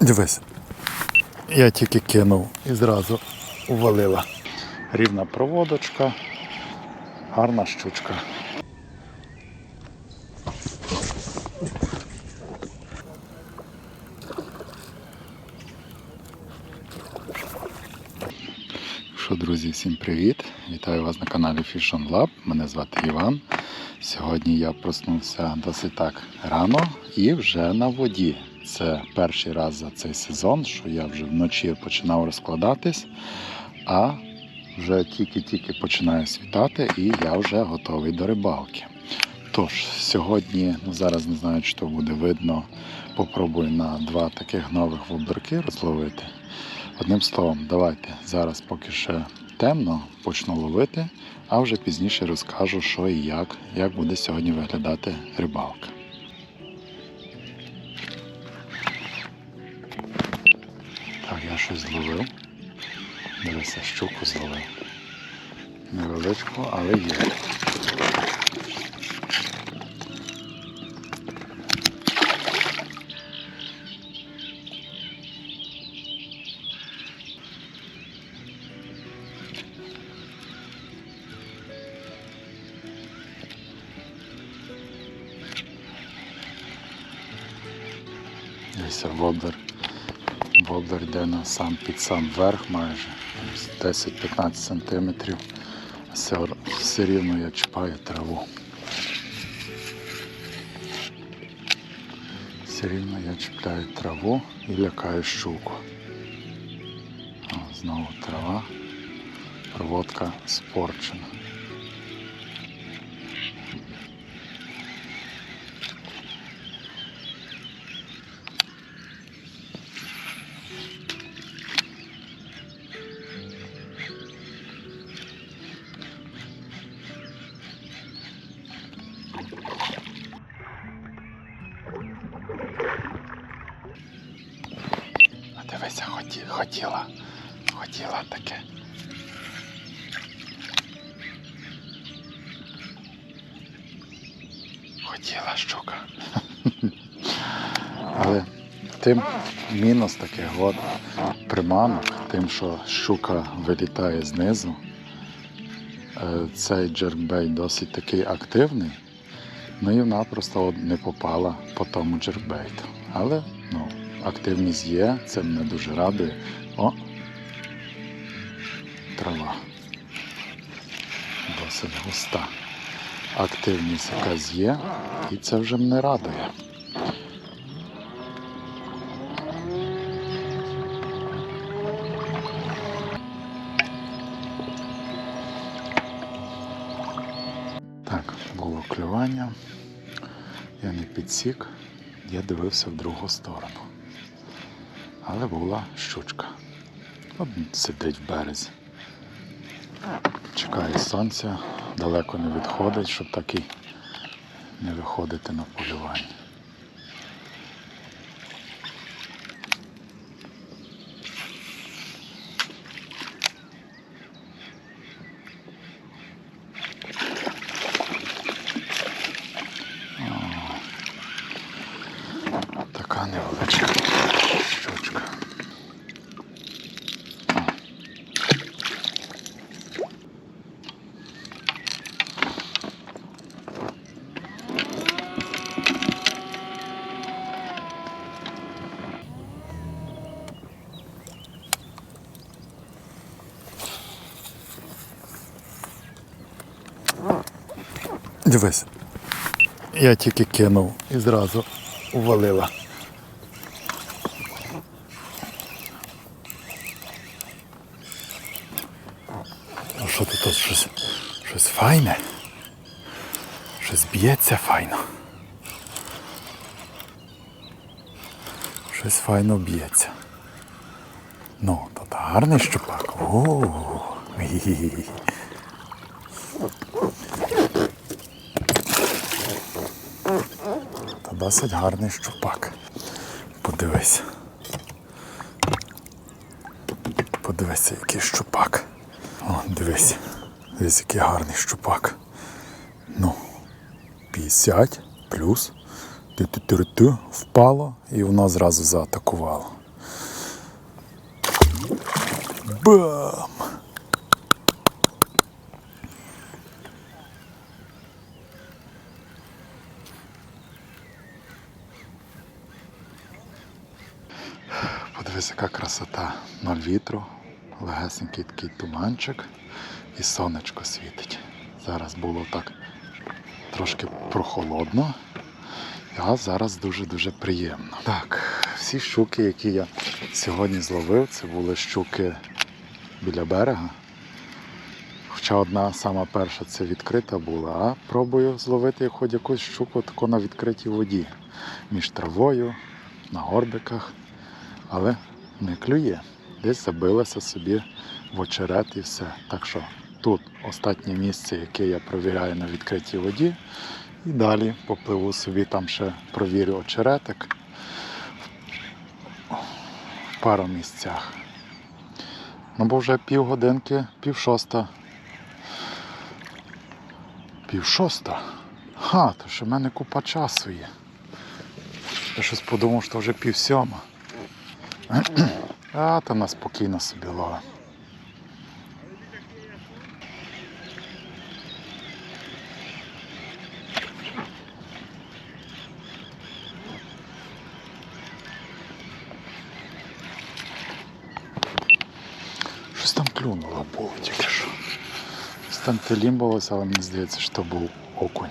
Дивись. Я тільки кинув і зразу увалила. Рівна проводочка, гарна щучка. Що, друзі, всім привіт! Вітаю вас на каналі Fish Lab. Мене звати Іван. Сьогодні я проснувся досить так рано і вже на воді. Це перший раз за цей сезон, що я вже вночі починав розкладатись, а вже тільки-тільки починає світати і я вже готовий до рибалки. Тож, сьогодні, ну зараз не знаю, чи то буде видно, попробую на два таких нових воберки розловити. Одним словом, давайте зараз поки ще темно, почну ловити, а вже пізніше розкажу, що і як, як буде сьогодні виглядати рибалка. Щось зловив. Дивися, щуку зловив. Невеличку, але є. Дивися, воблер. Воблер йде на сам під сам верх майже 10-15 сантиметрів. Все, все рівно я чіпаю траву. Все рівно я чіпляю траву і лякаю щуку. О, знову трава. Проводка спорчена. Хоті, хотіла. Хотіла таке. Хотіла щука. Але тим мінус таких от приманок, тим, що щука вилітає знизу. е, Цей джеркбейт досить такий активний. Ну і вона просто не попала по тому джеркбейту. Але ну, активність є, це мене дуже радує. О! Трава. Досить густа. Активність якась є, і це вже мене радує. Так, було клювання. Я не підсік, я дивився в другу сторону. Але була щучка. Сидить в березі. Чекає сонця, далеко не відходить, щоб так і не виходити на полювання. Така невеличка щучка. Дивись. Я тільки кинув і зразу увалила. Ну що тут, тут щось, щось файне? Щось б'ється файно. Щось файно б'ється. Ну, тут гарний щупак. О, досить гарний щупак. Подивись. Подивися, який щупак. О, дивись. Дивись, який гарний щупак. Ну, 50 плюс. Ти ту впало і воно зразу заатакувало. Бам! Подивись, яка красота. Ноль вітру, легесенький такий туманчик і сонечко світить. Зараз було так трошки прохолодно, а зараз дуже-дуже приємно. Так, всі щуки, які я сьогодні зловив, це були щуки біля берега. Хоча одна сама перша це відкрита була, а пробую зловити хоч якусь щуку таку на відкритій воді. Між травою, на горбиках, але не клює. Десь забилася собі в очерет і все. Так що тут останнє місце, яке я провіряю на відкритій воді. І далі попливу собі, там ще провірю очеретик в пару місцях. Ну бо вже півгодинки, пів шоста. Пів шоста? Ха, то ще в мене купа часу є. Я щось подумав, що вже пів сьома. А, там нас спокійно собі ловить. Щось там клюнуло було тільки що. Щось там телімбалося, але мені здається, що то був окунь.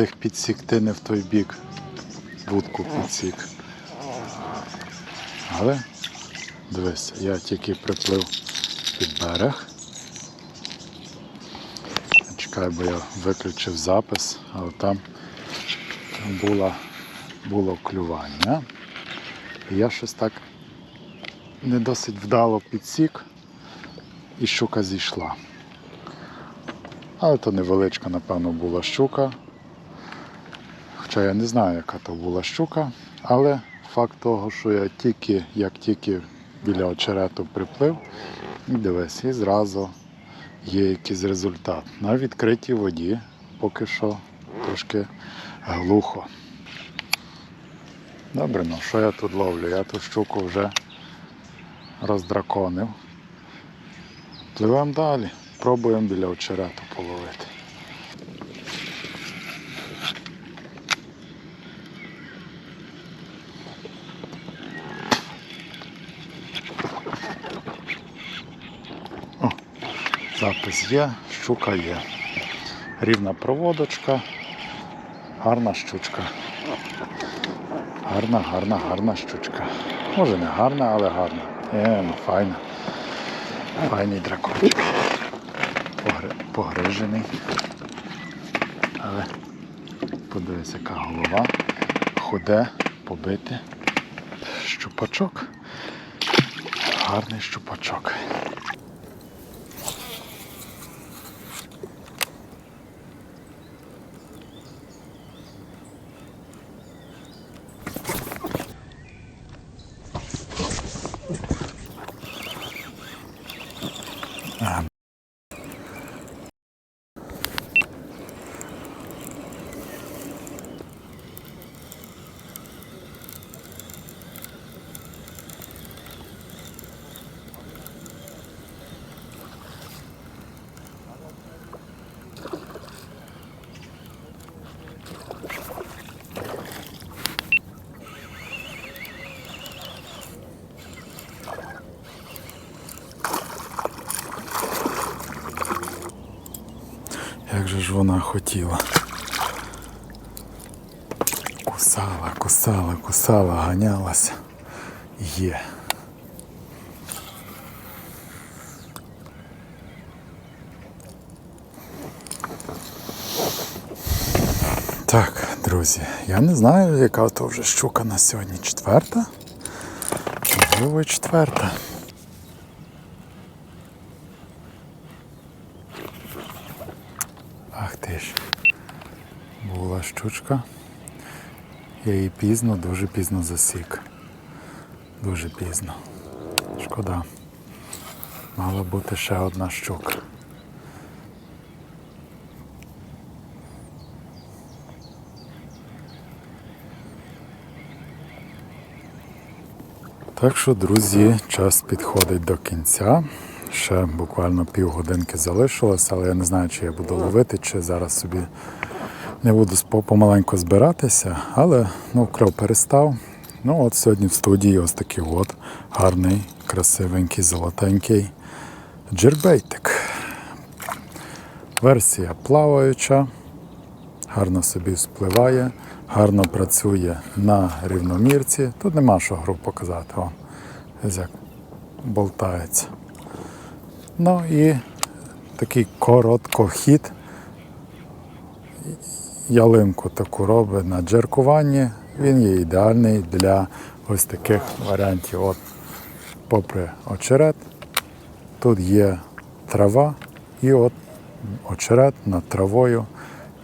Встиг підсікти не в той бік. Будку підсік. Але дивись, я тільки приплив під берег. Чекай, бо я виключив запис, але там була, було клювання. І я щось так не досить вдало підсік і щука зійшла. Але то невеличка, напевно, була щука. Хоча я не знаю, яка то була щука, але факт того, що я тільки, як тільки біля очерету приплив, дивись, і зразу є якийсь результат. На відкритій воді поки що трошки глухо. Добре, ну що я тут ловлю? Я ту щуку вже роздраконив. Пливемо далі, пробуємо біля очерету половити. Запис є, щука є. Рівна проводочка, гарна щучка. Гарна, гарна, гарна щучка. Може не гарна, але гарна. Е, ну файна. Файний дракончик. Погри... Погрижений. Але подивись, яка голова. Худе, побите. Щупачок. Гарний щупачок. Як же ж вона хотіла. Кусала, кусала, кусала, ганялася. Є. Так, друзі, я не знаю, яка то вже щука на сьогодні. Четверта? Можливо, четверта. Ах ти ж. Була щучка. Я її пізно, дуже пізно засік. Дуже пізно. Шкода. Мала бути ще одна щука. Так що, друзі, час підходить до кінця. Ще буквально півгодинки залишилось, але я не знаю, чи я буду ловити, чи зараз собі не буду помаленьку збиратися, але ну, кров перестав. Ну от сьогодні в студії ось такий от гарний, красивенький, золотенький джербейтик. Версія плаваюча, гарно собі спливає, гарно працює на рівномірці. Тут нема що гру показати. Ось як болтається. Ну і такий короткохід. Ялинку таку робить на джеркуванні. Він є ідеальний для ось таких варіантів. От, попри очерет, тут є трава, і от очерет над травою,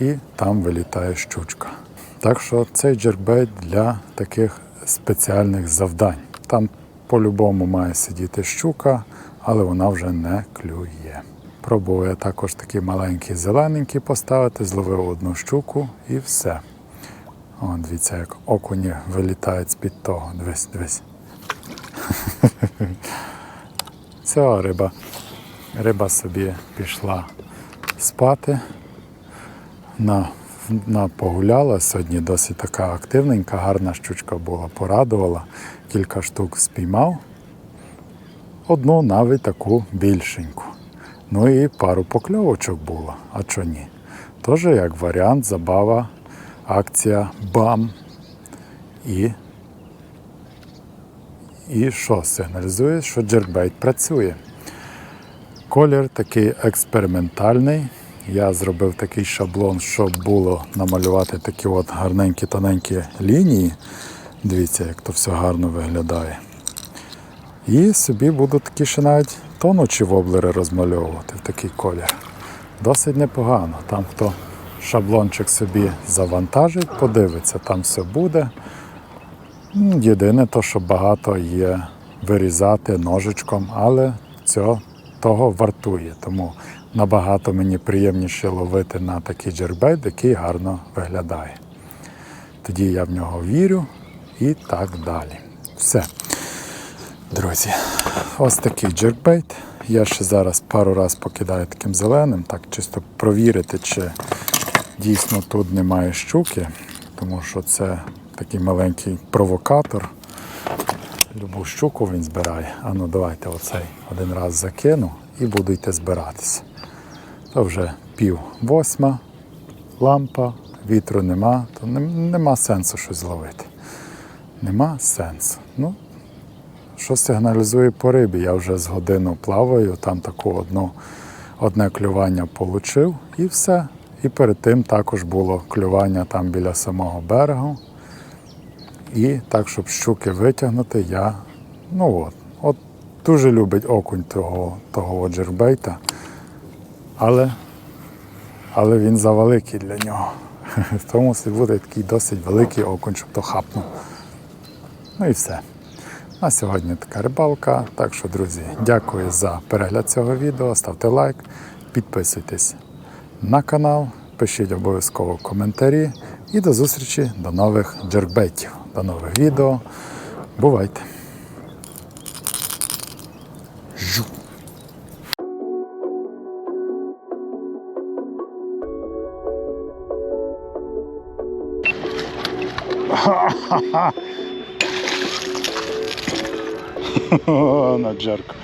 і там вилітає щучка. Так що цей джеркбейт для таких спеціальних завдань. Там по-любому має сидіти щука, але вона вже не клює. Пробував я також такий маленький зелененький поставити, зловив одну щуку і все. О, дивіться, як окуні вилітають з-під того. Дивись, дивись. Все, риба. Риба собі пішла спати. На, на погуляла. Сьогодні досить така активненька, гарна щучка була, порадувала. Кілька штук спіймав. Одну навіть таку більшеньку. Ну і пару покльовочок було, а чо ні? Тож як варіант, забава, акція БАМ. І, і що сигналізує, що джеркбейт працює. Колір такий експериментальний. Я зробив такий шаблон, щоб було намалювати такі от гарненькі тоненькі лінії. Дивіться, як то все гарно виглядає. І собі буду такі ще навіть тонучі воблери розмальовувати в такий колір. Досить непогано. Там хто шаблончик собі завантажить, подивиться, там все буде. Єдине то, що багато є вирізати ножичком, але цього того вартує. Тому набагато мені приємніше ловити на такий джербейт, який гарно виглядає. Тоді я в нього вірю і так далі. Все. Друзі, ось такий джеркбейт. Я ще зараз пару разів покидаю таким зеленим, так чисто провірити, чи дійсно тут немає щуки, тому що це такий маленький провокатор. Любу щуку він збирає. А ну давайте оцей один раз закину і буду йти збиратися. То вже пів восьма, лампа, вітру нема, то нема сенсу щось зловити. Нема сенсу. Ну, що сигналізує по рибі? Я вже з годину плаваю, там таку одну, одне клювання получив і все. І перед тим також було клювання там біля самого берегу. І так, щоб щуки витягнути, я ну от, от дуже любить окунь того, того джербейта, але, але він завеликий для нього. Тому бути такий досить великий окунь, щоб то хапнув. Ну і все. На сьогодні така рибалка. Так що, друзі, дякую за перегляд цього відео. Ставте лайк, підписуйтесь на канал, пишіть обов'язково коментарі і до зустрічі до нових джеркбетів, до нових відео. Бувайте! На джерк.